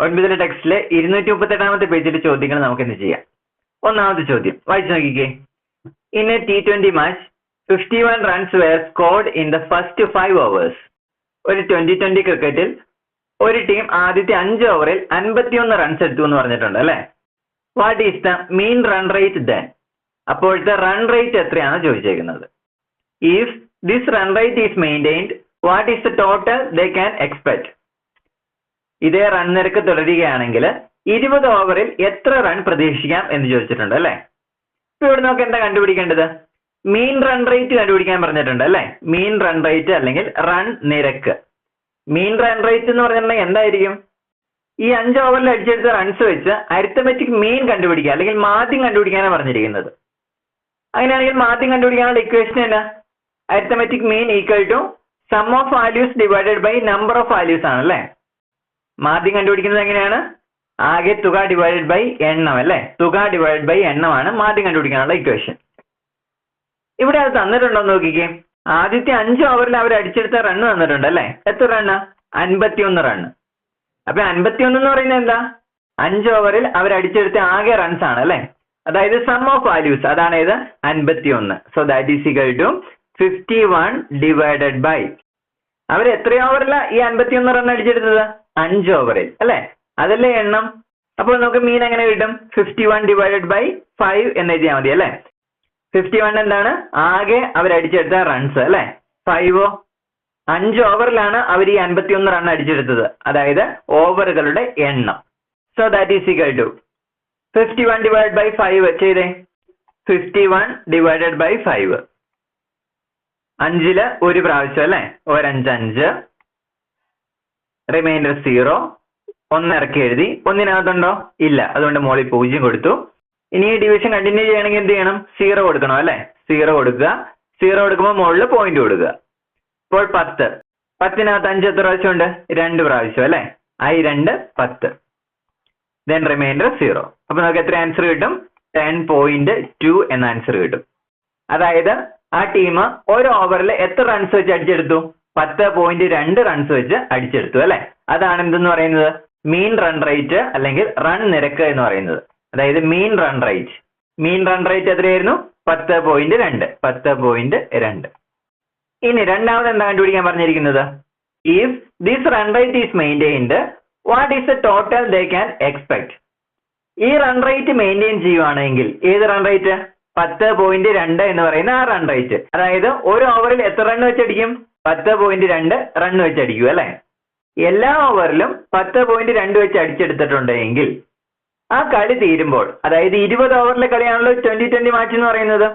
ഒൻപതിലെ ടെക്സ്റ്റിലെ ഇരുന്നൂറ്റി മുപ്പത്തെട്ടാമത്തെ പേജിലെ ചോദ്യങ്ങൾ നമുക്ക് എന്ത് ചെയ്യാം. ഒന്നാമത്തെ ചോദ്യം വായിച്ചു നോക്കിക്കേ. In a T twenty match fifty one runs were scored in the first five overs ഒരു ട്വന്റി ട്വന്റി ക്രിക്കറ്റിൽ ഒരു ടീം ആദ്യത്തെ അഞ്ച് ഓവറിൽ അൻപത്തിയൊന്ന് റൺസ് എടുത്തു എന്ന് പറഞ്ഞിട്ടുണ്ട് അല്ലെ? What is the mean run rate then അപ്പോഴത്തെ റൺ റേറ്റ് എത്രയാണ് ചോദിച്ചേക്കുന്നത്. If this run rate is maintained what is the total they can expect ഇതേ റൺ നിരക്ക് തുടരുകയാണെങ്കിൽ ഇരുപത് ഓവറിൽ എത്ര റൺ പ്രതീക്ഷിക്കാം എന്ന് ചോദിച്ചിട്ടുണ്ട് അല്ലെ? ഇവിടെ നമുക്ക് എന്താ കണ്ടുപിടിക്കേണ്ടത്? മീൻ റൺ റേറ്റ് കണ്ടുപിടിക്കാൻ പറഞ്ഞിട്ടുണ്ട് അല്ലെ? മീൻ റൺ റേറ്റ് അല്ലെങ്കിൽ റൺ നിരക്ക്. മീൻ റൺ റേറ്റ് എന്ന് പറഞ്ഞിട്ടുണ്ടെങ്കിൽ എന്തായിരിക്കും? ഈ അഞ്ച് ഓവറിൽ അടിച്ചെടുത്ത റൺസ് വെച്ച് അരിത്തമെറ്റിക് മീൻ കണ്ടുപിടിക്കുക അല്ലെങ്കിൽ മാധ്യം കണ്ടുപിടിക്കാനാണ് പറഞ്ഞിരിക്കുന്നത്. അങ്ങനെയാണെങ്കിൽ മാധ്യം കണ്ടുപിടിക്കാനുള്ള ഇക്വേഷൻ എന്നാ? Arithmetic mean equal to sum of values divided by number of values ആണ് അല്ലേ? മാധ്യം കണ്ടുപിടിക്കുന്നത് എങ്ങനെയാണ്? ആകെ തുക ഡിവൈഡഡ് ബൈ എണ്ണം അല്ലേ? തുക ഡിവൈഡഡ് ബൈ എണ്ണമാണ് മാധ്യം കണ്ടുപിടിക്കാനുള്ള ഇക്വേഷൻ ഇവിടെ അത് തന്നിട്ടുണ്ടോ നോക്കിക്കേ. ആദ്യത്തെ അഞ്ച് ഓവറിൽ അവർ അടിച്ചെടുത്ത റണ്ണ് തന്നിട്ടുണ്ട് അല്ലേ? എത്ര റണ്ണ് അൻപത്തിയൊന്ന് റണ്ണ് അപ്പൊ അൻപത്തിയൊന്ന് എന്ന് പറയുന്നത് എന്താ? അഞ്ച് ഓവറിൽ അവർ അടിച്ചെടുത്ത ആകെ റൺസ് ആണ് അല്ലെ? അതായത് സം ഓഫ് വാല്യൂസ് അതാണ് ഇത് അൻപത്തിയൊന്ന്. So that is equal to fifty one divided by അവർ എത്ര ഓവറിലാ ഈ അൻപത്തിയൊന്ന് റൺ അടിച്ചെടുത്തത്? അഞ്ച് ഓവറിൽ അല്ലെ? അതല്ലേ എണ്ണം? അപ്പോൾ നമുക്ക് മീൻ എങ്ങനെ കിട്ടും? Fifty one divided by five എന്ന് എഴുതിയാൽ മതി അല്ലെ? ഫിഫ്റ്റി വൺ എന്താണ്? ആകെ അവർ അടിച്ചെടുത്ത റൺസ് അല്ലെ? ഫൈവോ അഞ്ച് ഓവറിലാണ് അവർ ഈ അൻപത്തിയൊന്ന് റൺ അടിച്ചെടുത്തത്. അതായത് ഓവറുകളുടെ എണ്ണം. So that is equal to fifty one divide by five ചെയ്തേ? Fifty one divided by five അഞ്ചിൽ ഒരു പ്രാവശ്യം അല്ലെ? ഒരഞ്ച് അഞ്ച് റിമൈൻഡർ സീറോ ഒന്ന് ഇറക്കി എഴുതി. ഒന്നിനകത്തുണ്ടോ? ഇല്ല. അതുകൊണ്ട് മോളിൽ പൂജ്യം കൊടുത്തു. ഇനി ഡിവിഷൻ കണ്ടിന്യൂ ചെയ്യണമെങ്കിൽ എന്ത് ചെയ്യണം? സീറോ കൊടുക്കണം അല്ലെ? സീറോ കൊടുക്കുക. സീറോ കൊടുക്കുമ്പോൾ മുകളിൽ പോയിന്റ് കൊടുക്കുക. ഇപ്പോൾ പത്ത്. പത്തിനകത്ത് അഞ്ച് എത്ര പ്രാവശ്യം ഉണ്ട് രണ്ട് പ്രാവശ്യം അല്ലെ? ഐ രണ്ട് പത്ത്. ദെൻ റിമൈൻഡർ സീറോ അപ്പൊ നമുക്ക് എത്ര ആൻസർ കിട്ടും? ടെൻ പോയിന്റ് ടു എന്ന ആൻസർ കിട്ടും. അതായത് ആ ടീം ഒരു ഓവറിൽ എത്ര റൺസ് വെച്ച് അടിച്ചെടുത്തു? പത്ത് പോയിന്റ് രണ്ട് റൺസ് വെച്ച് അടിച്ചെടുത്തു അല്ലെ? അതാണ് എന്തെന്ന് പറയുന്നത്? മീൻ റൺ റേറ്റ് അല്ലെങ്കിൽ റൺ നിരക്ക് എന്ന് പറയുന്നത്. അതായത് mean run rate mean run rate എത്രയായിരുന്നു? പത്ത് പോയിന്റ് രണ്ട്. പത്ത് പോയിന്റ് രണ്ട്. ഇനി രണ്ടാമത് എന്താ കണ്ടുപിടിക്കാൻ പറഞ്ഞിരിക്കുന്നത്? If this run rate is maintained what is the total they can expect ഈ റൺ റേറ്റ് മെയിന്റെയിൻ ചെയ്യുവാണെങ്കിൽ ഏത് റൺ റേറ്റ് പത്ത് പോയിന്റ് രണ്ട് എന്ന് പറയുന്ന ആ റൺ റേറ്റ് അതായത് ഒരു ഓവറിൽ എത്ര റൺ വെച്ചടിക്കും? പത്ത് പോയിന്റ് രണ്ട് റൺ വെച്ചടിക്കും അല്ലെ? എല്ലാ ഓവറിലും പത്ത് പോയിന്റ് രണ്ട് വെച്ച് അടിച്ചെടുത്തിട്ടുണ്ടെങ്കിൽ ആ കളി തീരുമ്പോൾ അതായത് ഇരുപത് ഓവറിലെ കളിയാണല്ലോ ട്വന്റി ട്വന്റി മാച്ച് എന്ന് പറയുന്നത്.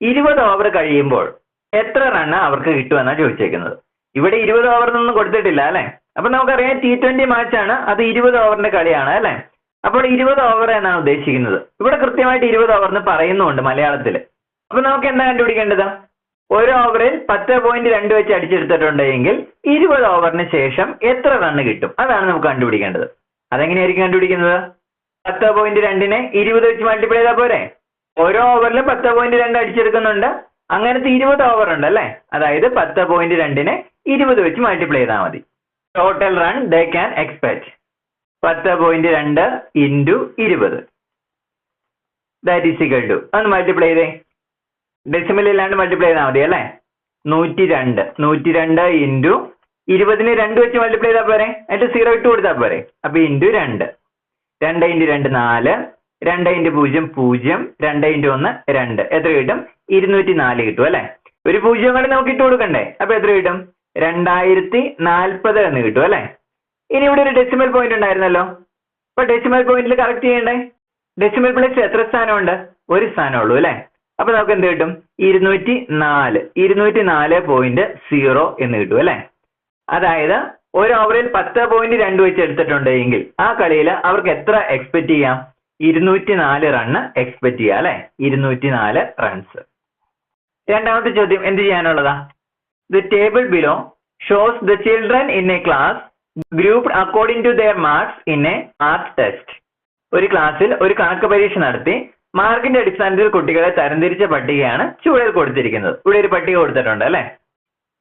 ഇരുപത് ഓവർ കഴിയുമ്പോൾ എത്ര റണ്ണ് അവർക്ക് കിട്ടുമെന്നാണ് ചോദിച്ചേക്കുന്നത്. ഇവിടെ ഇരുപത് ഓവറിനൊന്നും കൊടുത്തിട്ടില്ല അല്ലെ? അപ്പൊ നമുക്കറിയാം ടി ട്വന്റി മാച്ചാണ് അത് ഇരുപത് ഓവറിന്റെ കളിയാണ് അല്ലെ? അപ്പോൾ ഇരുപത് ഓവർ എന്നാണ് ഉദ്ദേശിക്കുന്നത്. ഇവിടെ കൃത്യമായിട്ട് ഇരുപത് ഓവർ എന്ന് പറയുന്നുണ്ട് മലയാളത്തിൽ അപ്പൊ നമുക്ക് എന്താ കണ്ടുപിടിക്കേണ്ടത്? ഒരു ഓവറിൽ പത്ത് പോയിന്റ് രണ്ട് വെച്ച് അടിച്ചെടുത്തിട്ടുണ്ടെങ്കിൽ ഇരുപത് ഓവറിന് ശേഷം എത്ര റണ്ണ് കിട്ടും? അതാണ് നമുക്ക് കണ്ടുപിടിക്കേണ്ടത്. അതെങ്ങനെയായിരിക്കും കണ്ടുപിടിക്കുന്നത്? പത്ത് പോയിന്റ് രണ്ടിനെ ഇരുപത് വെച്ച് മൾട്ടിപ്ലൈ ചെയ്താൽ പോരെ? ഓരോ ഓവറിലും പത്ത് പോയിന്റ് രണ്ട് അടിച്ചെടുക്കുന്നുണ്ട്. അങ്ങനത്തെ ഇരുപത് ഓവർ ഉണ്ട് അല്ലേ? അതായത് പത്ത് പോയിന്റ് രണ്ടിനെ ഇരുപത് വെച്ച് മൾട്ടിപ്ലൈ ചെയ്താൽ മതി. Total run they can expect പത്ത് പോയിന്റ് രണ്ട് ഇന്റു ഇരുപത്. ദാറ്റ് ഈസ് ഇക്വൽ ടു അത് മൾട്ടിപ്ലൈ ചെയ്തേ. ഡെസിമൽ ഇല്ലാണ്ട് മൾട്ടിപ്ലൈ ചെയ്താൽ മതി അല്ലേ? നൂറ്റി രണ്ട് നൂറ്റി രണ്ട് ഇന്റു ഇരുപതിന് രണ്ട് വെച്ച് മൾട്ടിപ്ലൈ ചെയ്താൽ പോരെ? എന്നിട്ട് സീറോ ഇട്ട് കൊടുത്താൽ പോരെ? അപ്പൊ ഇന്റു രണ്ട്. രണ്ട് ഇന്റു രണ്ട് നാല്. രണ്ട് ഇന്റു പൂജ്യം പൂജ്യം. രണ്ട് ഇന്റു ഒന്ന് രണ്ട്. എത്ര കിട്ടും? ഇരുന്നൂറ്റി നാല് കിട്ടും അല്ലെ? ഒരു പൂജ്യം കൂടെ നമുക്ക് ഇട്ട് കൊടുക്കണ്ടേ? അപ്പൊ എത്ര കിട്ടും? രണ്ടായിരത്തി നാൽപ്പത് എന്ന് കിട്ടും അല്ലെ? ഇനി ഇവിടെ ഒരു ഡെസിമൽ പോയിന്റ് ഉണ്ടായിരുന്നല്ലോ. അപ്പൊ ഡെസിമൽ പോയിന്റിൽ കറക്റ്റ് ചെയ്യണ്ടേ? ഡെസിമൽ പ്ലേസ് എത്ര സ്ഥാനമുണ്ട്? ഒരു സ്ഥാനമുള്ളൂ അല്ലെ? അപ്പൊ നമുക്ക് എന്ത് കിട്ടും? ഇരുന്നൂറ്റി നാല് ഇരുന്നൂറ്റി നാല് പോയിന്റ് സീറോ എന്ന് കിട്ടും അല്ലെ? അതായത് ഒരു ഓവറിൽ പത്ത് പോയിന്റ് രണ്ട് വെച്ച് എടുത്തിട്ടുണ്ട് എങ്കിൽ ആ കളിയിൽ അവർക്ക് എത്ര എക്സ്പെക്ട് ചെയ്യാം? ഇരുന്നൂറ്റി നാല് റണ്ണ് എക്സ്പെക്ട് ചെയ്യാം അല്ലെ? ഇരുന്നൂറ്റി നാല് റൺസ് രണ്ടാമത്തെ ചോദ്യം എന്ത് ചെയ്യാനുള്ളതാ? The table below shows the children in a class group according to their marks in a art test ഒരു ക്ലാസ്സിൽ ഒരു കണക്ക് പരീക്ഷ നടത്തി. മാർക്കിന്റെ അടിസ്ഥാനത്തിൽ കുട്ടികളെ തരംതിരിച്ച പട്ടികയാണ് ചുവടിൽ കൊടുത്തിരിക്കുന്നത്. ഇവിടെ ഒരു പട്ടിക കൊടുത്തിട്ടുണ്ട് അല്ലെ?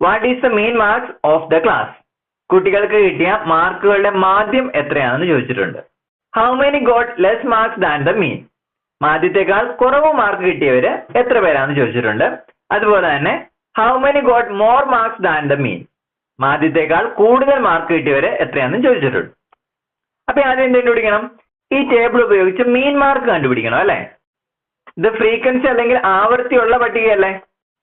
What is the main marks of the class കുട്ടികൾക്ക് കിട്ടിയ മാർക്കുകളുടെ മാധ്യം എത്രയാണെന്ന് ചോദിച്ചിട്ടുണ്ട്. How many got less marks than the mean മാധ്യത്തെക്കാൾ കുറവ് മാർക്ക് കിട്ടിയവര് എത്ര പേരാണെന്ന് ചോദിച്ചിട്ടുണ്ട്. അതുപോലെ തന്നെ how many got more marks than the mean മാധ്യത്തെക്കാൾ കൂടുതൽ മാർക്ക് കിട്ടിയവരെ എത്രയാണെന്ന് ചോദിച്ചിട്ടുണ്ട്. അപ്പൊ ആദ്യം എന്ത് കണ്ടുപിടിക്കണം? ഈ ടേബിൾ ഉപയോഗിച്ച് മീൻ മാർക്ക് കണ്ടുപിടിക്കണം അല്ലെ? ഇത് ഫ്രീക്വൻസി അല്ലെങ്കിൽ ആവൃത്തിയുള്ള പട്ടികയല്ലേ?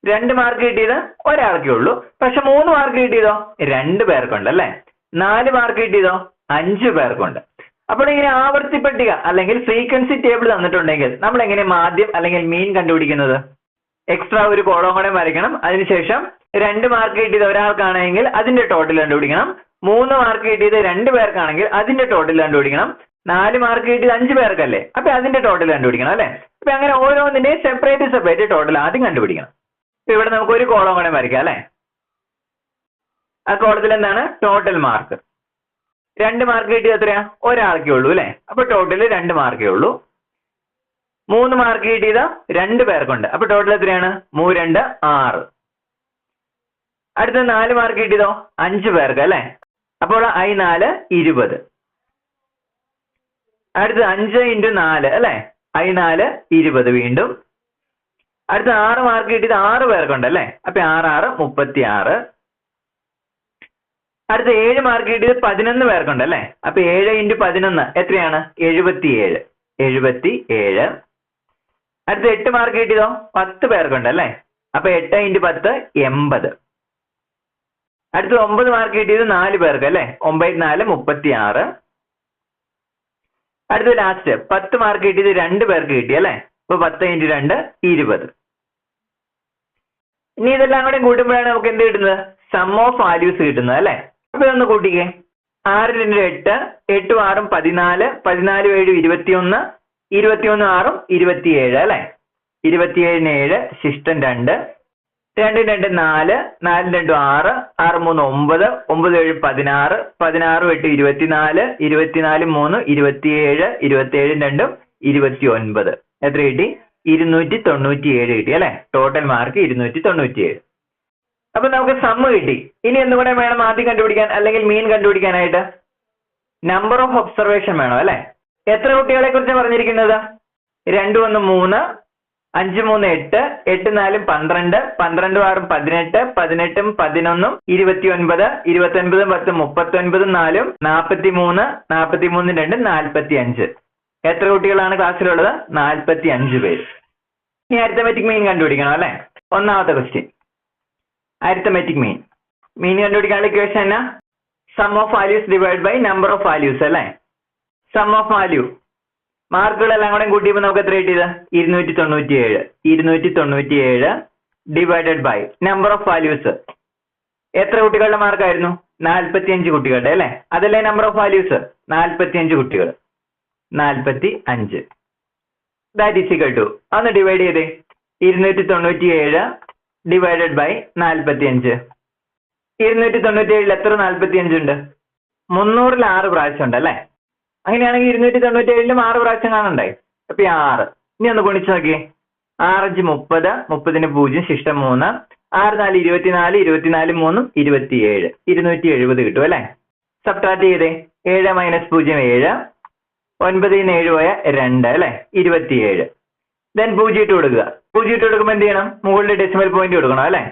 രണ്ട് മാർക്ക് കിട്ടിയത് ഒരാൾക്കേ ഉള്ളൂ. പക്ഷെ മൂന്ന് മാർക്ക് കിട്ടിയതോ? രണ്ട് പേർക്കുണ്ട് അല്ലെ? നാല് മാർക്ക് കിട്ടിയതോ? അഞ്ചു പേർക്കുണ്ട്. അപ്പോൾ ഇങ്ങനെ ആവർത്തി പട്ടിക അല്ലെങ്കിൽ ഫ്രീക്വൻസി ടേബിൾ തന്നിട്ടുണ്ടെങ്കിൽ നമ്മൾ എങ്ങനെ മാധ്യം അല്ലെങ്കിൽ മീൻ കണ്ടുപിടിക്കുന്നത്? എക്സ്ട്രാ ഒരു കോളം കൂടെ വരയ്ക്കണം. അതിനുശേഷം രണ്ട് മാർക്ക് കിട്ടിയത് ഒരാൾക്കാണെങ്കിൽ അതിന്റെ ടോട്ടൽ കണ്ടുപിടിക്കണം. മൂന്ന് മാർക്ക് കിട്ടിയത് രണ്ട് പേർക്കാണെങ്കിൽ അതിന്റെ ടോട്ടൽ കണ്ടുപിടിക്കണം. നാല് മാർക്ക് കിട്ടിയത് അഞ്ച് പേർക്കല്ലേ? അപ്പൊ അതിന്റെ ടോട്ടൽ കണ്ടുപിടിക്കണം അല്ലെ? അപ്പൊ അങ്ങനെ ഓരോന്നിന്റെയും സെപ്പറേറ്റ് സെപ്പറേറ്റ് ടോട്ടൽ ആദ്യം കണ്ടുപിടിക്കണം. ഇപ്പൊ ഇവിടെ നമുക്ക് ഒരു കോളം കൂടെ വരയ്ക്കാം അല്ലെ? ആ കോളത്തിൽ എന്താണ്? ടോട്ടൽ മാർക്ക് രണ്ട് മാർക്ക് കിട്ടിയത് എത്രയാ? ഒരാൾക്കേ ഉള്ളൂ അല്ലെ? അപ്പൊ ടോട്ടൽ രണ്ട് മാർക്കേ ഉള്ളൂ. മൂന്ന് മാർക്ക് കിട്ടിയത് രണ്ട് പേർക്കുണ്ട്. അപ്പൊ ടോട്ടൽ എത്രയാണ്? മൂ രണ്ട് ആറ്. അടുത്ത നാല് മാർക്ക് കിട്ടിയതോ? അഞ്ച് പേർക്ക് അല്ലെ? അപ്പോൾ ഐ നാല് ഇരുപത്. അടുത്ത അഞ്ച് ഇന്റു നാല് അല്ലെ? ഐ നാല് ഇരുപത് വീണ്ടും. അടുത്ത ആറ് മാർക്ക് കിട്ടിയത് ആറ് പേർക്കുണ്ട് അല്ലെ? അപ്പൊ ആറ് ആറ് മുപ്പത്തി ആറ് അടുത്ത ഏഴ് മാർക്ക് കിട്ടിയത് പതിനൊന്ന് പേർക്കുണ്ട് അല്ലെ? അപ്പൊ ഏഴ് ഇന്റു പതിനൊന്ന് എത്രയാണ്? എഴുപത്തി ഏഴ് എഴുപത്തി ഏഴ് അടുത്ത എട്ട് മാർക്ക് കിട്ടിയതോ? പത്ത് പേർക്കുണ്ട് അല്ലെ? അപ്പൊ എട്ട് ഇന്റു പത്ത് എൺപത്. അടുത്ത ഒമ്പത് മാർക്ക് കിട്ടിയത് നാല് പേർക്ക് അല്ലെ? ഒമ്പത് നാല് മുപ്പത്തി ആറ് അടുത്ത ലാസ്റ്റ് പത്ത് മാർക്ക് കിട്ടിയത് രണ്ട് പേർക്ക് കിട്ടി അല്ലെ? അപ്പൊ പത്ത് ഇന്റു രണ്ട് ഇരുപത്. ഇനി ഇതെല്ലാം കൂടെ കൂട്ടുമ്പോഴാണ് നമുക്ക് എന്ത് കിട്ടുന്നത്? സം ഓഫ് വാല്യൂസ് കിട്ടുന്നത് അല്ലെ? അപ്പൊ ഇതൊന്ന് കൂട്ടിക്കേ. ആറിൽ രണ്ട് എട്ട് എട്ടും ആറും പതിനാല് പതിനാല് ഏഴും ഇരുപത്തിയൊന്ന് ഇരുപത്തിയൊന്ന് ആറും ഇരുപത്തിയേഴ് അല്ലെ? ഇരുപത്തിയേഴിന് ഏഴ് ശിഷ്ടം രണ്ട് രണ്ടും രണ്ട് നാല് നാല് രണ്ടും ആറ് ആറ് മൂന്ന് ഒമ്പത് ഒമ്പത് ഏഴ് പതിനാറ് പതിനാറ് എട്ട് ഇരുപത്തിനാല് ഇരുപത്തിനാല് മൂന്ന് ഇരുപത്തിയേഴ് ഇരുപത്തിയേഴ് രണ്ടും ഇരുപത്തി ഒൻപത് എത്ര കിട്ടി? ഇരുന്നൂറ്റി തൊണ്ണൂറ്റി ഏഴ് കിട്ടി അല്ലെ? ടോട്ടൽ മാർക്ക് ഇരുന്നൂറ്റി തൊണ്ണൂറ്റി ഏഴ് അപ്പൊ നമുക്ക് സമ്മ് കിട്ടി. ഇനി എന്തുകൂടെ വേണം ആദ്യം കണ്ടുപിടിക്കാൻ അല്ലെങ്കിൽ മീൻ കണ്ടുപിടിക്കാനായിട്ട്? നമ്പർ ഓഫ് ഒബ്സർവേഷൻ വേണം അല്ലെ? എത്ര കുട്ടികളെ കുറിച്ച് പറഞ്ഞിരിക്കുന്നത്? രണ്ടു ഒന്ന് മൂന്ന് അഞ്ച് മൂന്ന് എട്ട് എട്ട് നാലും പന്ത്രണ്ട് പന്ത്രണ്ട് ആറും പതിനെട്ട് പതിനെട്ടും പതിനൊന്നും ഇരുപത്തി ഒൻപത് ഇരുപത്തി ഒൻപതും പത്തും മുപ്പത്തി ഒൻപതും നാലും നാൽപ്പത്തി മൂന്ന് നാൽപ്പത്തി മൂന്ന് രണ്ട് നാൽപ്പത്തി അഞ്ച് എത്ര കുട്ടികളാണ് ക്ലാസ്സിലുള്ളത്? നാൽപ്പത്തി അഞ്ച് പേര്. ഇനി അരിത്തമെറ്റിക് മീൻ കണ്ടുപിടിക്കണം അല്ലെ? ഒന്നാമത്തെ ക്വസ്റ്റ്യൻ അരിത്തമെറ്റിക് മീൻ മീൻ കണ്ടുപിടിക്കാനുള്ള ഇക്വേഷൻ എന്നാ? Sum of values divide by number of values അല്ലെ? സം ഓഫ് വാല്യൂ മാർക്കുകളെല്ലാം കൂടെ കൂട്ടിയപ്പോൾ നമുക്ക് എത്ര കിട്ടിയത്? ഇരുന്നൂറ്റി തൊണ്ണൂറ്റി ഏഴ് ഇരുന്നൂറ്റി തൊണ്ണൂറ്റി ഏഴ് divided by number of values എത്ര കുട്ടികളുടെ മാർക്കായിരുന്നു? നാൽപ്പത്തി അഞ്ച് കുട്ടികളുടെ അല്ലെ? അതല്ലേ നമ്പർ ഓഫ് വാല്യൂസ് നാൽപ്പത്തി അഞ്ച് കുട്ടികൾ. നാൽപ്പത്തി അഞ്ച് ദാറ്റ് ഈസ് ഇക്വൽ ടു ഒന്ന് ഡിവൈഡ് ചെയ്തേ. ഇരുന്നൂറ്റി തൊണ്ണൂറ്റി ഏഴ് ഡിവൈഡഡ് ബൈ നാൽപ്പത്തി അഞ്ച് ഇരുന്നൂറ്റി തൊണ്ണൂറ്റി ഏഴിൽ എത്ര നാൽപ്പത്തി അഞ്ചുണ്ട് മുന്നൂറിൽ ആറ് പ്രാവശ്യം ഉണ്ട് അല്ലേ? അങ്ങനെയാണെങ്കിൽ ഇരുന്നൂറ്റി തൊണ്ണൂറ്റി ഏഴിലും ആറ് പ്രാവശ്യം കാണണ്ടേ? അപ്പൊ ഈ ആറ്. ഇനി ഒന്ന് ഗുണിച്ചു നോക്കിയേ. ആറഞ്ച് മുപ്പത് മുപ്പതിന് പൂജ്യം ശിഷ്ടം മൂന്ന് ആറ് നാല് ഇരുപത്തിനാല് ഇരുപത്തിനാല് മൂന്നും ഇരുപത്തിയേഴ്. ഇരുന്നൂറ്റി എഴുപത് കിട്ടും അല്ലെ? സബ്ട്രാക്ട് ചെയ്തേ. ഏഴ് മൈനസ് പൂജ്യം ഏഴ് ഒൻപതിന് ഏഴ് പോയ രണ്ട് അല്ലെ? ഇരുപത്തിയേഴ്. ദെൻ പൂജ്യം ഇട്ട് കൊടുക്കുക. പൂജ്യം ഇട്ട് കൊടുക്കുമ്പോൾ എന്ത് ചെയ്യണം? മുകളിൽ ഡെസിമൽ പോയിന്റ് കൊടുക്കണം അല്ലെ?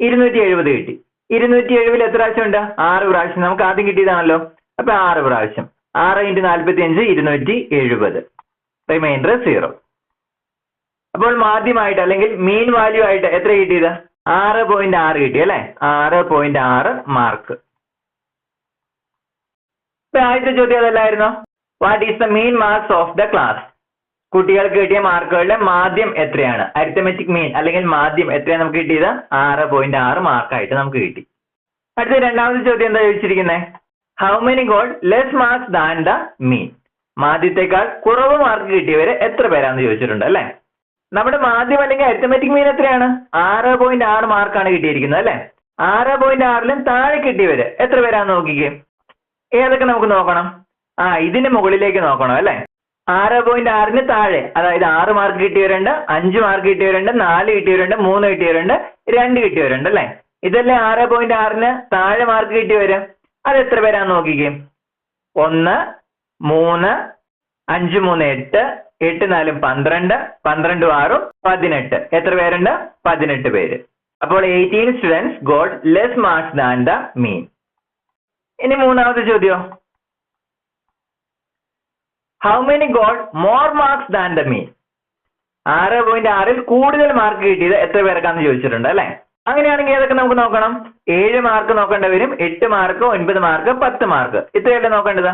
ഇരുന്നൂറ്റി എഴുപത് കിട്ടി. ഇരുന്നൂറ്റി എഴുപതിൽ എത്ര പ്രാവശ്യം ഉണ്ട്? ആറ് പ്രാവശ്യം. നമുക്ക് ആദ്യം കിട്ടിയതാണല്ലോ. അപ്പൊ ആറ് പ്രാവശ്യം. ആറ് ഇന്റു നാൽപ്പത്തി അഞ്ച് ഇരുന്നൂറ്റി എഴുപത്. Remainder zero. അപ്പോൾ മാധ്യമായിട്ട് അല്ലെങ്കിൽ മീൻ വാല്യൂ ആയിട്ട് എത്ര കിട്ടിയത്? ആറ് പോയിന്റ് ആറ് കിട്ടി അല്ലെ? ആറ് പോയിന്റ് ആറ് മാർക്ക് ആദ്യത്തെ ചോദ്യം അതല്ലായിരുന്നോ? What is the mean marks of the class കുട്ടികൾക്ക് കിട്ടിയ മാർക്കുകളുടെ മാധ്യം എത്രയാണ്? അരിത്തമെറ്റിക് മീൻ അല്ലെങ്കിൽ മാധ്യം എത്രയാണ് നമുക്ക് കിട്ടിയത്? ആറ് പോയിന്റ് ആറ് മാർക്കായിട്ട് നമുക്ക് കിട്ടി. അടുത്ത രണ്ടാമത്തെ ചോദ്യം എന്താ ചോദിച്ചിരിക്കുന്നത് how many got less marks than the mean മാധ്യത്തെക്കാൾ കുറവ് മാർക്ക് കിട്ടിയവരെ എത്ര പേരാണെന്ന് ചോദിച്ചിട്ടുണ്ട് അല്ലെ? നമ്മുടെ മാധ്യം അല്ലെങ്കിൽ അരിത്തമെറ്റിക് മീൻ എത്രയാണ്? ആറ് പോയിന്റ് ആറ് മാർക്കാണ് കിട്ടിയിരിക്കുന്നത് അല്ലെ? ആറ് പോയിന്റ് ആറിലും താഴെ കിട്ടിയവര് എത്ര പേരാന്ന് നോക്കിക്കേ. ഏതൊക്കെ നമുക്ക് നോക്കണം? ആ ഇതിന് മുകളിലേക്ക് നോക്കണം അല്ലെ? ആറ് പോയിന്റ് ആറിന് താഴെ അതായത് ആറ് മാർക്ക് കിട്ടിയവരുണ്ട് അഞ്ച് മാർക്ക് കിട്ടിയവരുണ്ട് നാല് കിട്ടിയവരുണ്ട് മൂന്ന് കിട്ടിയവരുണ്ട് രണ്ട് കിട്ടിയവരുണ്ട് അല്ലെ? ഇതല്ലേ ആറ് പോയിന്റ് ആറിന് താഴെ മാർക്ക് കിട്ടിയവര്? അത് എത്ര പേരാന്ന് നോക്കിക്കേ? ഒന്ന് മൂന്ന് അഞ്ച് മൂന്ന് എട്ട് എട്ട് നാലും പന്ത്രണ്ട് പന്ത്രണ്ടും ആറും പതിനെട്ട്. എത്ര പേരുണ്ട്? പതിനെട്ട് പേര്. അപ്പോൾ eighteen students got less marks than the mean ഇനി മൂന്നാമത്തെ ചോദ്യം? How many got more marks than the mean ആറ് പോയിന്റ് ആറിൽ കൂടുതൽ മാർക്ക് കിട്ടിയത് എത്ര പേർക്കാന്ന് ചോദിച്ചിട്ടുണ്ട് അല്ലെ? അങ്ങനെയാണെങ്കിൽ ഏതൊക്കെ നമുക്ക് നോക്കണം? ഏഴ് മാർക്ക് നോക്കേണ്ടി വരും എട്ട് മാർക്ക് ഒൻപത് മാർക്ക് പത്ത് മാർക്ക് ഇത്രയല്ലേ നോക്കേണ്ടത്.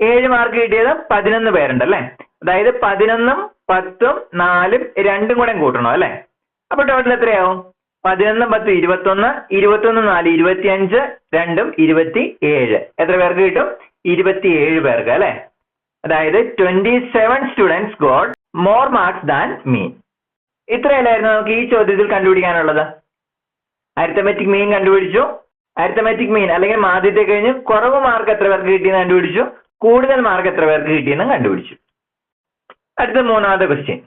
ഏഴ് മാർക്ക് കിട്ടിയത് പതിനൊന്ന് പേരുണ്ട് അല്ലെ? അതായത് പതിനൊന്നും പത്തും നാലും രണ്ടും കൂടെ കൂട്ടണം അല്ലെ? അപ്പൊ ടോട്ടൽ എത്രയാവും? പതിനൊന്നും പത്തും ഇരുപത്തൊന്ന് ഇരുപത്തൊന്ന് നാല് ഇരുപത്തിയഞ്ച് രണ്ടും ഇരുപത്തി ഏഴ് എത്ര പേർക്ക് കിട്ടും? ഇരുപത്തിയേഴ് പേർക്ക് അല്ലെ? അതായത് twenty seven students got more marks than mean ഇത്രയല്ലായിരുന്നു നമുക്ക് ഈ ചോദ്യത്തിൽ കണ്ടുപിടിക്കാനുള്ളത്? അരിത്തമെറ്റിക് മീൻ കണ്ടുപിടിച്ചു. അരിത്തമെറ്റിക് മീൻ അല്ലെങ്കിൽ ആദ്യത്തെ കഴിഞ്ഞ് കുറവ് മാർക്ക് എത്ര പേർക്ക് കിട്ടിയെന്ന് കണ്ടുപിടിച്ചു. കൂടുതൽ മാർക്ക് എത്ര പേർക്ക് കിട്ടിയെന്ന് കണ്ടുപിടിച്ചു. അടുത്ത മൂന്നാമത്തെ question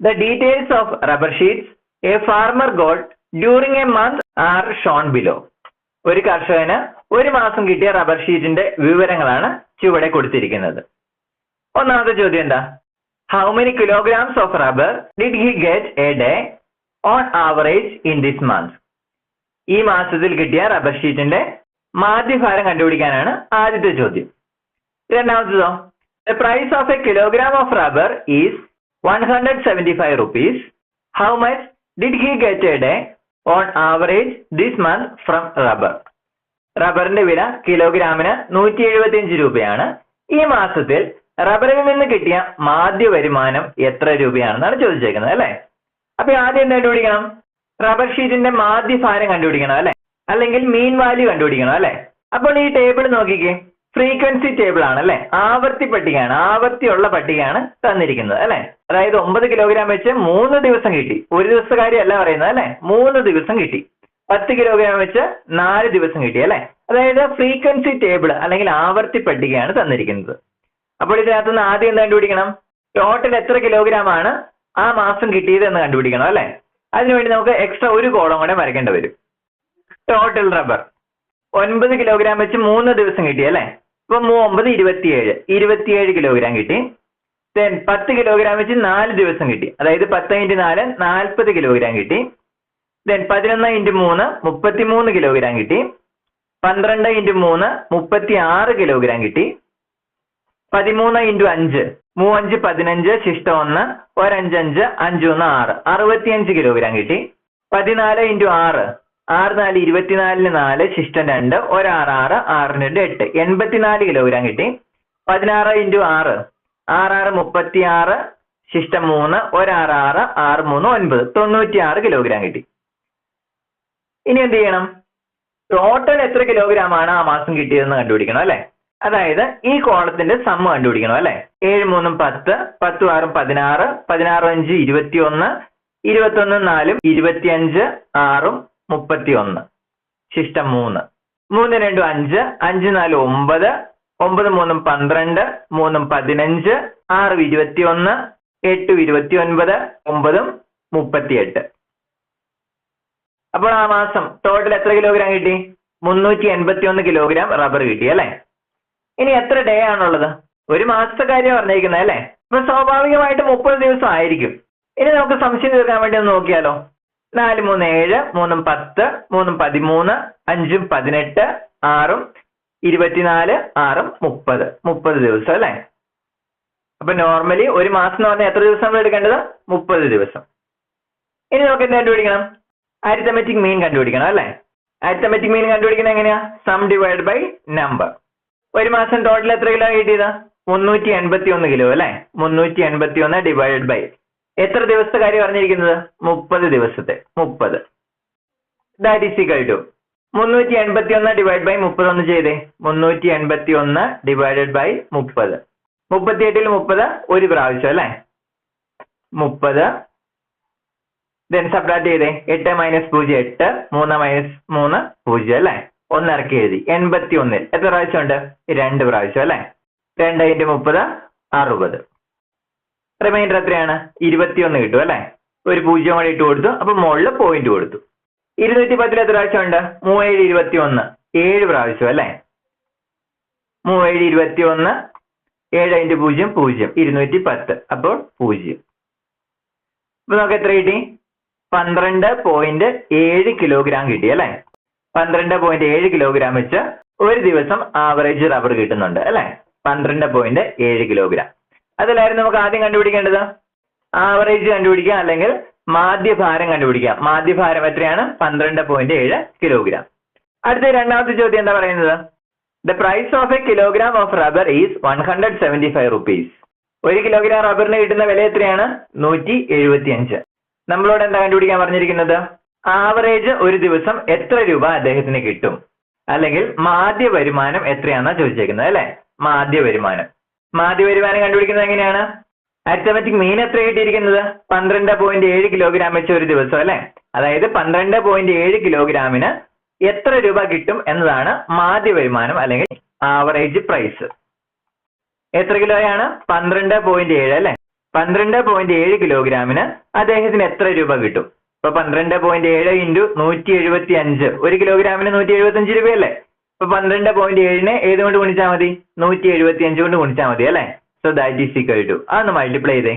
the details of rubber sheets a farmer got during a month are shown below ഒരു കർഷകന് ഒരു മാസം കിട്ടിയ റബ്ബർ ഷീറ്റിന്റെ വിവരങ്ങളാണ് ചുവടെ കൊടുത്തിരിക്കുന്നത്. ഒന്നാമത്തെ ചോദ്യം എന്താ? How many kilograms of rubber did he get a day on average in this month ഈ മാസത്തിൽ കിട്ടിയ റബ്ബർ ഷീറ്റിന്റെ മാധ്യഭാരം കണ്ടുപിടിക്കാനാണ് ആദ്യത്തെ ചോദ്യം. രണ്ടാമത്തതോ? The price of a kilogram of rubber is one hundred seventy five rupees how much did he get a day on average this month from rubber റബ്ബറിന്റെ വില കിലോഗ്രാമിന് നൂറ്റി എഴുപത്തിയഞ്ച് രൂപയാണ്. ഈ മാസത്തിൽ റബ്ബറിൽ നിന്ന് കിട്ടിയ മാധ്യ വരുമാനം എത്ര രൂപയാണെന്നാണ് ചോദിച്ചേക്കുന്നത് അല്ലെ? അപ്പൊ ആദ്യം എന്താ കണ്ടുപിടിക്കണം? റബ്ബർ ഷീറ്റിന്റെ മാധ്യഭാരം കണ്ടുപിടിക്കണം അല്ലെ? അല്ലെങ്കിൽ മീൻ വാല്യൂ കണ്ടുപിടിക്കണം അല്ലെ? അപ്പോൾ ഈ ടേബിൾ നോക്കിക്കേ. ഫ്രീക്വൻസി ടേബിൾ ആണ് അല്ലെ? ആവർത്തി പട്ടികയാണ് ആവർത്തിയുള്ള പട്ടികയാണ് തന്നിരിക്കുന്നത് അല്ലെ? അതായത് ഒമ്പത് കിലോഗ്രാം വെച്ച് മൂന്ന് ദിവസം കിട്ടി. ഒരു ദിവസ കാര്യമല്ല പറയുന്നത് അല്ലെ? മൂന്ന് ദിവസം കിട്ടി. പത്ത് കിലോഗ്രാം വെച്ച് നാല് ദിവസം കിട്ടി അല്ലെ? അതായത് ഫ്രീക്വൻസി ടേബിൾ അല്ലെങ്കിൽ ആവർത്തി പട്ടികയാണ് തന്നിരിക്കുന്നത്. അപ്പോൾ ഇതിനകത്ത് നിന്ന് ആദ്യം എന്ത് കണ്ടുപിടിക്കണം? ടോട്ടൽ എത്ര കിലോഗ്രാം ആണ് ആ മാസം കിട്ടിയത് എന്ന് കണ്ടുപിടിക്കണം അല്ലെ? അതിനുവേണ്ടി നമുക്ക് എക്സ്ട്രാ ഒരു കോളം കൂടെ വരയ്ക്കേണ്ടി വരും. ടോട്ടൽ റബ്ബർ ഒൻപത് കിലോഗ്രാം വെച്ച് മൂന്ന് ദിവസം കിട്ടി അല്ലേ? ഇപ്പൊ ഒമ്പത് ഇരുപത്തിയേഴ്. ഇരുപത്തിയേഴ് കിലോഗ്രാം കിട്ടി. ദെൻ പത്ത് കിലോഗ്രാം വെച്ച് നാല് ദിവസം കിട്ടി. അതായത് പത്ത് ഇന്റു നാല് നാൽപ്പത് കിലോഗ്രാം കിട്ടി. ദെൻ പതിനൊന്ന് ഇന്റു മൂന്ന് മുപ്പത്തിമൂന്ന് കിലോഗ്രാം കിട്ടി. പന്ത്രണ്ട് ഇന്റു മൂന്ന് മുപ്പത്തി ആറ് കിലോഗ്രാം കിട്ടി. പതിമൂന്ന് ഇന്റു അഞ്ച്. മൂവഞ്ച് പതിനഞ്ച് ശിഷ്ടം ഒന്ന് ഒരഞ്ചഞ്ച് അഞ്ചൊന്ന് ആറ്. അറുപത്തിയഞ്ച് കിലോഗ്രാം കിട്ടി. പതിനാല് ഇന്റു ആറ്. ആറ് നാല് ഇരുപത്തിനാലിന് നാല് ശിഷ്ടം രണ്ട് ഒരാറ് ആറ് ആറിന് രണ്ട് എട്ട്. എൺപത്തിനാല് കിലോഗ്രാം കിട്ടി. പതിനാറ് ഇന്റു ആറ്. ആറാറ് മുപ്പത്തി ആറ് ശിഷ്ടം മൂന്ന് ഒരാറ് ആറ് ആറ് മൂന്ന് ഒൻപത്. തൊണ്ണൂറ്റി ആറ് കിലോഗ്രാം കിട്ടി. ഇനി എന്ത് ചെയ്യണം? ടോട്ടൽ എത്ര കിലോഗ്രാം ആണ് ആ മാസം കിട്ടിയതെന്ന് കണ്ടുപിടിക്കണം അല്ലെ? അതായത് ഈ കോളത്തിന്റെ സമ്മ കണ്ടുപിടിക്കണം അല്ലെ? ഏഴ് മൂന്നും പത്ത് പത്തും ആറും പതിനാറ് പതിനാറ് അഞ്ച് ഇരുപത്തി ഒന്ന് ഇരുപത്തിയൊന്ന് ഇരുപത്തൊന്ന് നാലും ഇരുപത്തിയഞ്ച് ആറും മുപ്പത്തി ഒന്ന് ശിഷ്ടം മൂന്ന്. മൂന്ന് രണ്ടും അഞ്ച് അഞ്ച് നാല് ഒമ്പത് ഒമ്പത് മൂന്നും പന്ത്രണ്ട് മൂന്നും പതിനഞ്ച് ആറും ഇരുപത്തിയൊന്ന് എട്ടും ഇരുപത്തിയൊൻപത് ഒമ്പതും മുപ്പത്തിയെട്ട്. അപ്പോൾ ആ മാസം ടോട്ടൽ എത്ര കിലോഗ്രാം കിട്ടി? മുന്നൂറ്റി എൺപത്തി ഒന്ന് കിലോഗ്രാം റബ്ബർ കിട്ടി അല്ലെ? ഇനി എത്ര ഡേ ആണുള്ളത്? ഒരു മാസത്തെ കാര്യം പറഞ്ഞിരിക്കുന്നത് അല്ലേ? അപ്പൊ സ്വാഭാവികമായിട്ട് മുപ്പത് ദിവസം ആയിരിക്കും. ഇനി നമുക്ക് സംശയം തീർക്കാൻ വേണ്ടി ഒന്ന് നോക്കിയാലോ. നാല് മൂന്ന് ഏഴ് മൂന്നും പത്ത് മൂന്നും പതിമൂന്ന് അഞ്ചും പതിനെട്ട് ആറും ഇരുപത്തിനാല് ആറും മുപ്പത്. മുപ്പത് ദിവസം അല്ലേ? അപ്പൊ നോർമലി ഒരു മാസം എന്ന് പറഞ്ഞാൽ എത്ര ദിവസം നമ്മൾ എടുക്കേണ്ടത്? മുപ്പത് ദിവസം. ഇനി നമുക്ക് എന്ത് കണ്ടുപിടിക്കണം? അരിത്തമെറ്റിക് മീൻ കണ്ടുപിടിക്കണം അല്ലേ? അരിത്തമെറ്റിക് മീൻ കണ്ടുപിടിക്കുന്നത് എങ്ങനെയാ? സം ഡിവൈഡ് ബൈ നമ്പർ ഒരു മാസം ടോട്ടൽ എത്ര കിലോ കിട്ടിയത് മുന്നൂറ്റി എൺപത്തി ഒന്ന് കിലോ അല്ലെ? മുന്നൂറ്റി എൺപത്തി ഒന്ന് ഡിവൈഡ് ബൈ എത്ര ദിവസത്തെ കാര്യം പറഞ്ഞിരിക്കുന്നത് മുപ്പത് ദിവസത്തെ. മുപ്പത്. ദാറ്റ് ഈസ് ഈക്വൽ ടു മുന്നൂറ്റി എൺപത്തി ഒന്ന് ഡിവൈഡ് ബൈ മുപ്പത് ഒന്ന് ചെയ്തേ. മുന്നൂറ്റി എൺപത്തി ഒന്ന് ഡിവൈഡഡ് ബൈ മുപ്പത്. മുപ്പത്തി എട്ടിൽ മുപ്പത് ഒരു പ്രാവശ്യം അല്ലെ? മുപ്പത്. ദെൻ സബ്ട്രാക്ട് ചെയ്തേ. എട്ട് മൈനസ് പൂജ്യം എട്ട്. മൂന്ന് മൈനസ് മൂന്ന് പൂജ്യം അല്ലെ? ഒന്ന് ഇറക്കി എഴുതി. എൺപത്തി ഒന്നിൽ എത്ര പ്രാവശ്യം ഉണ്ട് രണ്ട് പ്രാവശ്യം അല്ലെ? രണ്ട് ഇന്റു മുപ്പത് അറുപത്. റിമൈൻഡർ എത്രയാണ്? ഇരുപത്തിയൊന്ന് കിട്ടും അല്ലെ? ഒരു പൂജ്യം കൂടി ഇട്ട് കൊടുത്തു അപ്പൊ മുകളിൽ പോയിന്റ് കൊടുത്തു. ഇരുന്നൂറ്റി പത്തിൽ എത്ര പ്രാവശ്യം ഉണ്ട് മൂവേഴ് ഇരുപത്തി ഒന്ന് ഏഴ് പ്രാവശ്യം അല്ലെ? മൂവേഴ് ഇരുപത്തി ഒന്ന് ഏഴ് അതിന്റെ പൂജ്യം പൂജ്യം. ഇരുന്നൂറ്റി പത്ത് അപ്പോൾ പൂജ്യം. അപ്പൊ നമുക്ക് എത്ര കിട്ടി? പന്ത്രണ്ട് പോയിന്റ് ഏഴ് കിലോഗ്രാം കിട്ടി അല്ലെ? പന്ത്രണ്ട് പോയിന്റ് ഏഴ് കിലോഗ്രാം വെച്ച് ഒരു ദിവസം ആവറേജ് റബ്ബർ കിട്ടുന്നുണ്ട് അല്ലെ? പന്ത്രണ്ട് പോയിന്റ് ഏഴ് കിലോഗ്രാം അതിലായിരുന്നു നമുക്ക് ആദ്യം കണ്ടുപിടിക്കേണ്ടത്? ആവറേജ് കണ്ടുപിടിക്കുക അല്ലെങ്കിൽ മാധ്യഭാരം കണ്ടുപിടിക്കുക. മാധ്യഭാരം എത്രയാണ്? പന്ത്രണ്ട് പോയിന്റ് ഏഴ് കിലോഗ്രാം അടുത്ത രണ്ടാമത്തെ ചോദ്യം എന്താ പറയുന്നത്? The price of a kilogram of rubber is one hundred seventy five rupees ഒരു കിലോഗ്രാം റബ്ബറിന് കിട്ടുന്ന വില എത്രയാണ്? നൂറ്റി എഴുപത്തി അഞ്ച് നമ്മളോട് എന്താ കണ്ടുപിടിക്കാൻ പറഞ്ഞിരിക്കുന്നത്? ആവറേജ് ഒരു ദിവസം എത്ര രൂപ അദ്ദേഹത്തിന് കിട്ടും? അല്ലെങ്കിൽ മാധ്യ വരുമാനം എത്രയാണെന്നാ ചോദിച്ചേക്കുന്നത് അല്ലെ? മാധ്യ വരുമാനം. മാധ്യ വരുമാനം കണ്ടുപിടിക്കുന്നത് എങ്ങനെയാണ്? അരിത്തമറ്റിക് മീൻ എത്ര കിട്ടിയിരിക്കുന്നത്? പന്ത്രണ്ട് പോയിന്റ് ഏഴ് കിലോഗ്രാം വെച്ച് ഒരു ദിവസം അല്ലെ? അതായത് പന്ത്രണ്ട് പോയിന്റ് ഏഴ് കിലോഗ്രാമിന് എത്ര രൂപ കിട്ടും എന്നതാണ് മാധ്യ വരുമാനം അല്ലെങ്കിൽ ആവറേജ് പ്രൈസ് എത്ര കിലോയാണ് പന്ത്രണ്ട് പോയിന്റ് ഏഴ് അല്ലെ? പന്ത്രണ്ട് പോയിന്റ് ഏഴ് കിലോഗ്രാമിന് അദ്ദേഹത്തിന് എത്ര രൂപ കിട്ടും? ഇപ്പൊ പന്ത്രണ്ട് പോയിന്റ് ഏഴ് ഇന്റു നൂറ്റി എഴുപത്തി അഞ്ച് ഒരു കിലോഗ്രാമിന് നൂറ്റി എഴുപത്തി അഞ്ച് രൂപയല്ലേ? ഇപ്പൊ പന്ത്രണ്ട് പോയിന്റ് ഏഴിനെ ഏത് കൊണ്ട് ഗുണിച്ചാൽ മതി? നൂറ്റി എഴുപത്തി അഞ്ച് കൊണ്ട് ഗുണിച്ചാൽ മതി അല്ലേ? So that is equal to അതൊന്ന് മൾട്ടിപ്ലൈ ചെയ്തേ.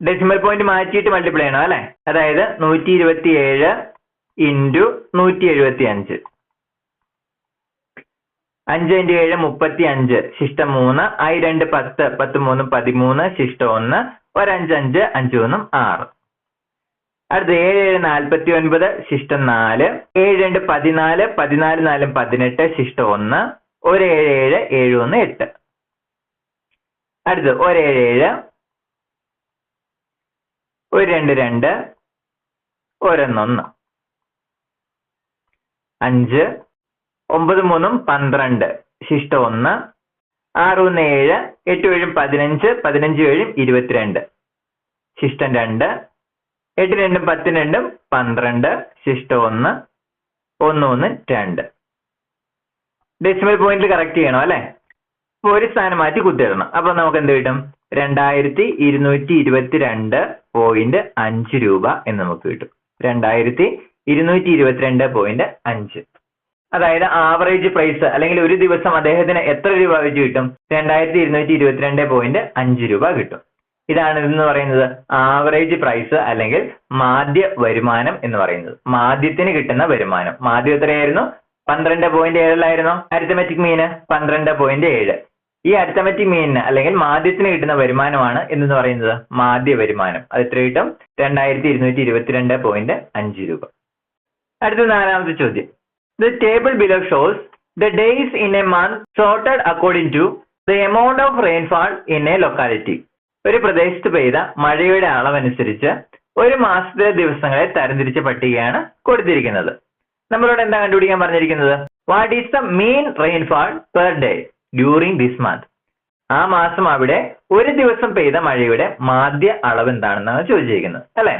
ഡെസിമൽ പോയിന്റ് മാറ്റിയിട്ട് മൾട്ടിപ്ലൈ ചെയ്യണം അല്ലേ? അതായത് നൂറ്റി ഇരുപത്തി ഏഴ് ഇന്റു നൂറ്റി എഴുപത്തി അഞ്ച് അഞ്ച് ഇന്റു ഏഴ് മുപ്പത്തി അഞ്ച് ശിഷ്ടം മൂന്ന് ഐ രണ്ട് പത്ത് പത്ത് മൂന്ന് പതിമൂന്ന് ശിഷ്ടം ഒന്ന് ഒരഞ്ച് അഞ്ച് അഞ്ച് ഒന്നും ആറ്. അടുത്ത ഏഴ് ഏഴ് നാൽപ്പത്തി ഒൻപത് ശിഷ്ടം നാല് ഏഴ് രണ്ട് പതിനാല് പതിനാല് നാലും പതിനെട്ട് ശിഷ്ടം ഒന്ന് ഒരു ഏഴ് ഏഴ് ഏഴ് ഒന്ന് എട്ട്. അടുത്ത് ഒരു ഏഴ് ഏഴ് ഒരു രണ്ട് രണ്ട് ഒരൊന്നൊന്ന് അഞ്ച് ഒമ്പത് മൂന്നും പന്ത്രണ്ട് ശിഷ്ടം ഒന്ന് ആറ് ഒന്ന് ഏഴ് എട്ട് ഏഴും പതിനഞ്ച് പതിനഞ്ച് ഏഴും ഇരുപത്തിരണ്ട്. ശിഷ്ടം രണ്ട് എട്ട് രണ്ടും പത്ത് രണ്ടും പന്ത്രണ്ട് ശിഷ്ടം ഒന്ന് ഒന്ന് ഒന്ന് രണ്ട്. ഡെസിമൽ പോയിന്റിൽ കറക്റ്റ് ചെയ്യണം അല്ലെ? അപ്പൊ ഒരു സ്ഥാനം മാറ്റി കുത്തിയിടണം. അപ്പൊ നമുക്ക് എന്ത് കിട്ടും? രണ്ടായിരത്തി ഇരുന്നൂറ്റി ഇരുപത്തിരണ്ട് പോയിന്റ് അഞ്ച് രൂപ എന്ന് നമുക്ക് കിട്ടും. രണ്ടായിരത്തി ഇരുന്നൂറ്റി ഇരുപത്തിരണ്ട് പോയിന്റ് അഞ്ച്. അതായത് ആവറേജ് പ്രൈസ് അല്ലെങ്കിൽ ഒരു ദിവസം അദ്ദേഹത്തിന് എത്ര രൂപ വെച്ച് കിട്ടും? രണ്ടായിരത്തി ഇരുന്നൂറ്റി ഇരുപത്തിരണ്ട് പോയിന്റ് അഞ്ച് രൂപ കിട്ടും. ഇതാണ് ഇതെന്ന് പറയുന്നത് ആവറേജ് പ്രൈസ് അല്ലെങ്കിൽ മാധ്യ വരുമാനം എന്ന് പറയുന്നത്. മാധ്യത്തിന് കിട്ടുന്ന വരുമാനം. മാധ്യം എത്രയായിരുന്നു? പന്ത്രണ്ട് പോയിന്റ് ഏഴിലായിരുന്നു. അരിത്തമെറ്റിക് മീന് പന്ത്രണ്ട് പോയിന്റ് ഏഴ്. ഈ അരിത്തമെറ്റിക് മീനിന് അല്ലെങ്കിൽ മാധ്യത്തിന് കിട്ടുന്ന വരുമാനമാണ് എന്ന് പറയുന്നത്? മാധ്യ വരുമാനം. അത് എത്ര കിട്ടും? രണ്ടായിരത്തി ഇരുന്നൂറ്റി ഇരുപത്തിരണ്ട് പോയിന്റ് അഞ്ച് രൂപ. അടുത്ത നാലാമത്തെ ചോദ്യം. The table below shows the days in a month sorted according to the amount of rainfall in a locality ഒരു പ്രദേശത്ത് പെയ്ത മഴയുടെ അളവനുസരിച്ച് ഒരു മാസത്തിലെ ദിവസങ്ങളെ തരംതിരിച്ച പട്ടികയാണ് കൊടുത്തിരിക്കുന്നത്. നമ്മളോട് എന്താ കണ്ടുപിടിക്കാൻ പറഞ്ഞിരിക്കുന്നത്? What is the mean rainfall per day during this month ആ മാസം അവിടെ ഒരു ദിവസം പെയ്ത മഴയുടെ മാധ്യ അളവ് എന്താണെന്നാണ് ചോദിച്ചിരിക്കുന്നത് അല്ലെ?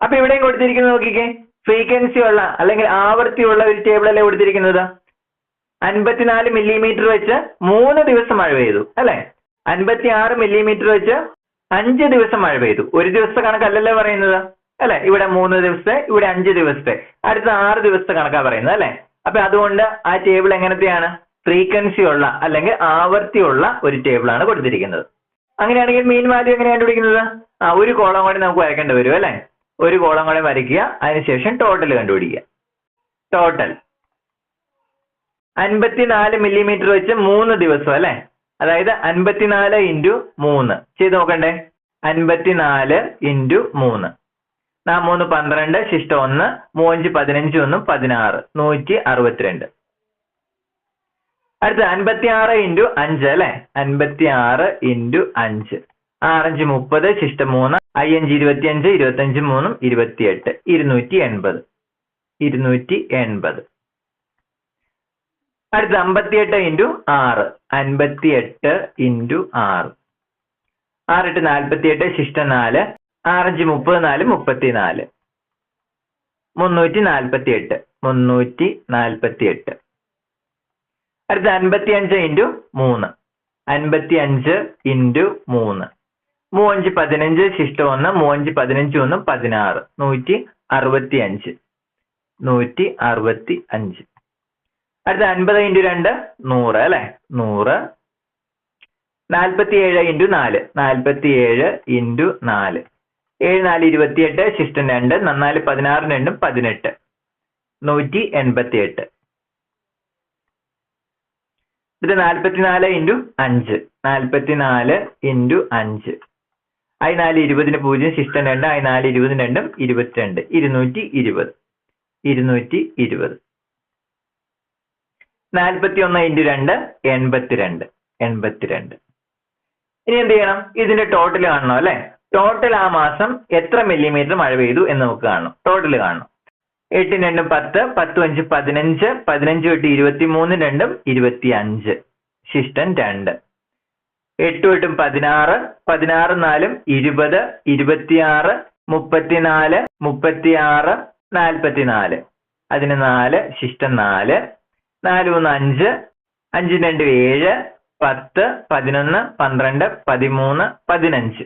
അപ്പൊ ഇവിടെയും കൊടുത്തിരിക്കുന്നത് നോക്കിക്കേ. ഫ്രീക്വൻസി ഉള്ള അല്ലെങ്കിൽ ആവർത്തിയുള്ള ഒരു ടേബിൾ അല്ലേ കൊടുത്തിരിക്കുന്നത്? അൻപത്തിനാല് മില്ലിമീറ്റർ വെച്ച് മൂന്ന് ദിവസം മഴ പെയ്തു അല്ലെ? അൻപത്തി ആറ് മില്ലിമീറ്റർ വെച്ച് അഞ്ച് ദിവസം മഴ പെയ്തു. ഒരു ദിവസത്തെ കണക്കല്ലല്ലോ പറയുന്നത്? അല്ലെ? ഇവിടെ മൂന്ന് ദിവസത്തെ ഇവിടെ അഞ്ച് ദിവസത്തെ. അടുത്ത ആറ് ദിവസത്തെ കണക്കാ പറയുന്നത് അല്ലെ? അപ്പൊ അതുകൊണ്ട് ആ ടേബിൾ എങ്ങനത്തെയാണ്? ഫ്രീക്വൻസി ഉള്ള അല്ലെങ്കിൽ ആവർത്തിയുള്ള ഒരു ടേബിൾ ആണ് കൊടുത്തിരിക്കുന്നത്. അങ്ങനെയാണെങ്കിൽ മീൻ വാല്യൂ എങ്ങനെ കണ്ടുപിടിക്കുന്നത്? ആ ഒരു കോളം കൂടി നമുക്ക് വരയ്ക്കേണ്ടി വരും അല്ലെ? ഒരു കോളം കൂടി വരയ്ക്കുക അതിനുശേഷം ടോട്ടൽ കണ്ടുപിടിക്കുക. ടോട്ടൽ അൻപത്തിനാല് മില്ലിമീറ്റർ വെച്ച് മൂന്ന് ദിവസം അല്ലെ? അതായത് അൻപത്തിനാല് ഇന്റു മൂന്ന്. ചെയ്ത് നോക്കണ്ടേ? അൻപത്തിനാല് ഇന്റു മൂന്ന്. നാ മൂന്ന് പന്ത്രണ്ട് ശിഷ്ട ഒന്ന് മൂഞ്ച് പതിനഞ്ച് ഒന്ന് പതിനാറ്. നൂറ്റി അറുപത്തിരണ്ട്. അടുത്ത അൻപത്തി ആറ് ഇന്റു അഞ്ച് അല്ലെ? അൻപത്തി ആറ് ഇന്റു അഞ്ച്. ആറഞ്ച് മുപ്പത് ശിഷ്ട മൂന്ന് അയ്യഞ്ച് ഇരുപത്തിയഞ്ച് ഇരുപത്തഞ്ച് മൂന്നും ഇരുപത്തിയെട്ട്. ഇരുന്നൂറ്റി എൺപത്. ഇരുന്നൂറ്റി എൺപത്. അടുത്ത അമ്പത്തിയെട്ട് ഇന്റു ആറ്. അൻപത്തിയെട്ട് ഇന്റു ആറ്. ആറിട്ട് നാൽപ്പത്തിയെട്ട് ശിഷ്ട നാല്. ആറഞ്ച് മുപ്പത് നാല് മുപ്പത്തിനാല് മുന്നൂറ്റി നാൽപ്പത്തി എട്ട് മുന്നൂറ്റി നാൽപ്പത്തി എട്ട് അടുത്ത അൻപത്തി അഞ്ച് ഇന്റു മൂന്ന്. അൻപത്തി അഞ്ച് ഇന്റു മൂന്ന്. മൂവഞ്ച് പതിനഞ്ച് ശിഷ്ട ഒന്ന്. മൂവഞ്ച് പതിനഞ്ച് ഒന്ന് പതിനാറ്. നൂറ്റി അറുപത്തി അഞ്ച് നൂറ്റി അറുപത്തി അഞ്ച് അടുത്ത അൻപത് ഇന്റു രണ്ട് നൂറ് അല്ലെ? നൂറ്. നാൽപ്പത്തി ഏഴ് ഇന്റു നാല്. നാൽപ്പത്തി ഏഴ് ഇന്റു നാല്. ഏഴ് നാല് ഇരുപത്തിയെട്ട് ശിഷ്ടം രണ്ട് നന്നാൽ പതിനാറ് രണ്ടും പതിനെട്ട്. നൂറ്റി എൺപത്തി എട്ട് ഇത് നാൽപ്പത്തിനാല് ഇന്റു അഞ്ച്. നാൽപ്പത്തിനാല് ഇന്റു അഞ്ച്. ഐ നാല് ഇരുപതിന് പൂജ്യം ശിഷ്ടം രണ്ട് ഐ നാല് ഇരുപതിന് രണ്ടും ഇരുപത്തിരണ്ട്. ഇരുന്നൂറ്റി ഇരുപത്. ഇരുന്നൂറ്റി ഇരുപത്. നാൽപ്പത്തി ഒന്ന് ഇന്റു രണ്ട് എൺപത്തിരണ്ട് എൺപത്തിരണ്ട്. ഇനി എന്ത് ചെയ്യണം? ഇതിന്റെ ടോട്ടൽ കാണണം അല്ലെ? ടോട്ടൽ ആ മാസം എത്ര മില്ലിമീറ്റർ മഴ പെയ്തു എന്ന് നമുക്ക് കാണണം. ടോട്ടൽ കാണണം. എട്ടിന് രണ്ടും പത്ത് പത്തും അഞ്ച് പതിനഞ്ച് പതിനഞ്ച് എട്ട് ഇരുപത്തി മൂന്ന് രണ്ടും ഇരുപത്തി അഞ്ച് ശിഷ്ടൻ രണ്ട്. എട്ടും എട്ടും പതിനാറ് പതിനാറ് നാലും ഇരുപത് ഇരുപത്തിയാറ് മുപ്പത്തിനാല് മുപ്പത്തിയാറ് നാൽപ്പത്തിനാല് അതിന് നാല് ശിഷ്ടം നാല് നാല് മൂന്ന് അഞ്ച് അഞ്ച് രണ്ട് ഏഴ് പത്ത് പതിനൊന്ന് പന്ത്രണ്ട് പതിമൂന്ന് പതിനഞ്ച്.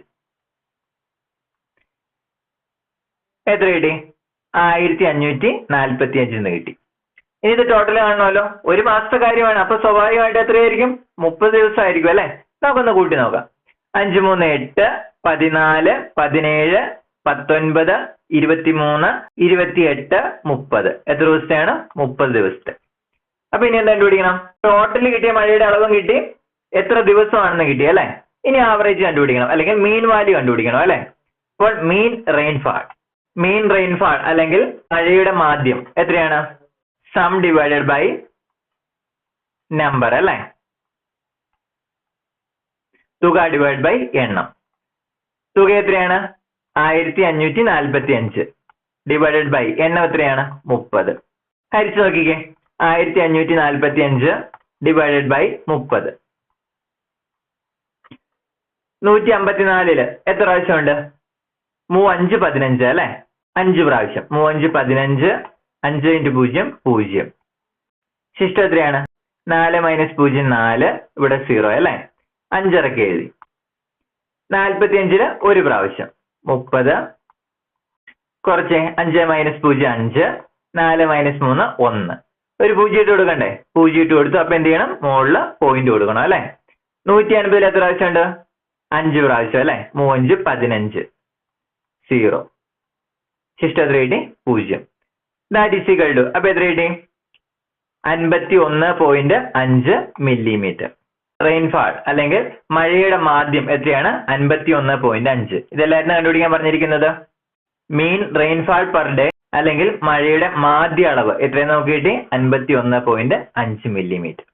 എത്ര കിട്ടി? ആയിരത്തി അഞ്ഞൂറ്റി നാൽപ്പത്തി അഞ്ചിന്ന് കിട്ടി. ഇനി ഇത് ടോട്ടൽ കാണണമല്ലോ. ഒരു മാസത്തെ കാര്യമാണ്. അപ്പൊ സ്വാഭാവികമായിട്ട് എത്രയായിരിക്കും? മുപ്പത് ദിവസമായിരിക്കും അല്ലെ? നമുക്കൊന്ന് കൂട്ടി നോക്കാം. അഞ്ച് മൂന്ന് എട്ട് പതിനാല് പതിനേഴ് പത്തൊൻപത് ഇരുപത്തിമൂന്ന് ഇരുപത്തിയെട്ട് മുപ്പത്. എത്ര ദിവസത്തെയാണ്? മുപ്പത് ദിവസത്തെ. അപ്പൊ ഇനി എന്താ കണ്ടുപിടിക്കണം? ടോട്ടൽ കിട്ടിയ മഴയുടെ അളവും കിട്ടി. എത്ര ദിവസമാണെന്ന് കിട്ടി അല്ലെ? ഇനി ആവറേജ് കണ്ടുപിടിക്കണം. അല്ലെങ്കിൽ മീൻ വാല്യൂ കണ്ടുപിടിക്കണം അല്ലെ? അപ്പോൾ മീൻ റെയിൻഫാൾ മീൻ റെയിൻഫാൾ അല്ലെങ്കിൽ മഴയുടെ മാധ്യം എത്രയാണ്? സം ഡിവൈഡഡ് ബൈ നമ്പർ അല്ലെ? തുക ഡിവൈഡ് ബൈ എണ്ണം. തുക എത്രയാണ്? ആയിരത്തി അഞ്ഞൂറ്റി നാൽപ്പത്തി അഞ്ച് ഡിവൈഡഡ് ബൈ എണ്ണം എത്രയാണ്? മുപ്പത്. ഹരിച്ചു നോക്കിക്കേ. ആയിരത്തി അഞ്ഞൂറ്റി നാൽപ്പത്തി അഞ്ച് ഡിവൈഡഡ് ബൈ മുപ്പത്. നൂറ്റി അമ്പത്തിനാലിൽ എത്ര പ്രാവശ്യമുണ്ട്? മൂവഞ്ച് പതിനഞ്ച് അല്ലെ? അഞ്ച് പ്രാവശ്യം. മൂവഞ്ച് പതിനഞ്ച് അഞ്ച് ഇന്റു പൂജ്യം പൂജ്യം. ശിഷ്ടം എത്രയാണ്? നാല് മൈനസ് പൂജ്യം നാല് ഇവിടെ സീറോ അല്ലെ? അഞ്ചരക്ക് എഴുതി. നാൽപ്പത്തി അഞ്ചിൽ ഒരു പ്രാവശ്യം. മുപ്പത് കുറച്ച് അഞ്ച് മൈനസ് പൂജ്യം അഞ്ച് നാല് മൈനസ് മൂന്ന് ഒന്ന്. ഒരു പൂജ്യം ഇട്ട് കൊടുക്കണ്ടേ? പൂജ്യം ഇട്ട് കൊടുത്തു അപ്പൊ എന്ത് ചെയ്യണം? മുകളിൽ പോയിന്റ് കൊടുക്കണം അല്ലെ? നൂറ്റി അൻപതിൽ എത്ര പ്രാവശ്യം ഉണ്ട്? അഞ്ച് പ്രാവശ്യം അല്ലെ? മൂവഞ്ച് പതിനഞ്ച്. സീറോ ശിഷ്ട എത്ര കിട്ടി? പൂജ്യം. ദാറ്റ് ഈസ് ഈക്വൽ ടു അപ്പൊ എത്ര കിട്ടി? അൻപത്തി ഒന്ന് പോയിന്റ് അഞ്ച് മില്ലിമീറ്റർ റെയിൻഫാൾ അല്ലെങ്കിൽ മഴയുടെ മാധ്യം എത്രയാണ്? അൻപത്തി ഒന്ന് പോയിന്റ് അഞ്ച്. ഇതെല്ലായിരുന്നു കണ്ടുപിടിക്കാൻ പറഞ്ഞിരിക്കുന്നത്? മീൻ റെയിൻഫാൾ പെർ ഡേ അല്ലെങ്കിൽ മഴയുടെ മാധ്യ അളവ് എത്രയെന്ന് നമുക്ക് കിട്ടി അൻപത്തി ഒന്ന് പോയിന്റ് അഞ്ച് മില്ലിമീറ്റർ